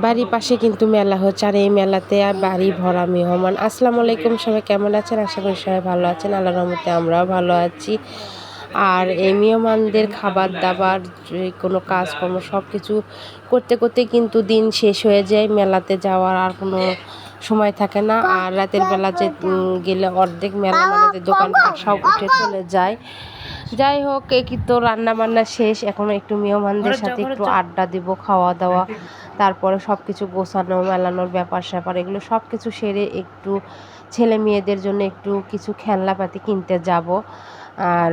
বাড়ির পাশে কিন্তু মেলা হচ্ছে আর এই মেলাতে বাড়ি ভরা মেহমান। আসসালামু আলাইকুম, সবাই কেমন আছেন? আশা করি সবাই ভালো আছেন। আল্লাহ রহমতে আমরাও ভালো আছি। আর এই মেহমানদের খাবার দাবার কোনো কাজকর্ম সব কিছু করতে করতে কিন্তু দিন শেষ হয়ে যায়। মেলাতে যাওয়ার আর কোনো সময় থাকে না। আর রাতের বেলা যে গেলে অর্ধেক মেলা মানে দোকানপাট সব উঠে চলে যায়। যাই হোক এই তো রান্না বান্না শেষ। এখন একটু মেহমানদের সাথে একটু আড্ডা দিব, খাওয়া দাওয়া। তারপরে সব কিছু গোছানো, মেলানোর ব্যাপার স্যাপার, এগুলো সব কিছু সেরে একটু ছেলে মেয়েদের জন্য একটু কিছু খেলনাপাতি কিনতে যাব। আর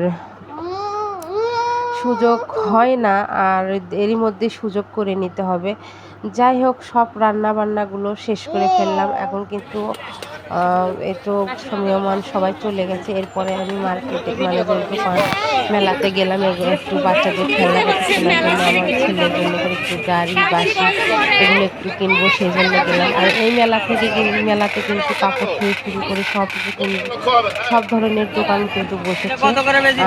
সুযোগ হয় না, আর এরই মধ্যে সুযোগ করে নিতে হবে। যাই হোক, সব রান্না বান্নাগুলো শেষ করে ফেললাম। এখন কিন্তু এই তো মেহমান সবাই চলে গেছে। এরপরে আমি মার্কেটে মানে দোকান মেলাতে গেলাম এগুলো একটু বাচ্চাদের খেলা কেনার জন্য আমার ছেলের জন্য করে একটু গাড়ি বাসি এগুলো একটু কিনবো সেই জন্য গেলাম। আর এই মেলা থেকে মেলাতে কিন্তু কাপড় থেকে শুরু করে সব কিছু সব ধরনের দোকান কিন্তু বসেছে।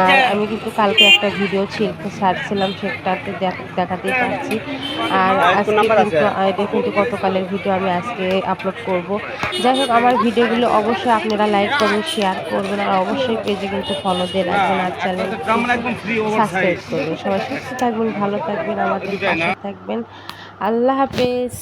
আর আমি কিন্তু কালকে একটা ভিডিও ছিল ছাড়ছিলাম সেটাতে দেখ- দেখাতেই পারছি। আর আজকে কিন্তু এটা কিন্তু গতকালের ভিডিও আমি আজকে আপলোড করব। যাই হোক আমার ভিডিওগুলো অবশ্যই আপনারা লাইক করবেন শেয়ার করবেন আর অবশ্যই পেজে কিন্তু ফলো দিয়ে রাখবেন আর চ্যানেল সাবস্ক্রাইব করবেন। সবাই সুস্থ থাকবেন ভালো থাকবেন আমাদের পাশে থাকবেন। আল্লাহ হাফেজ।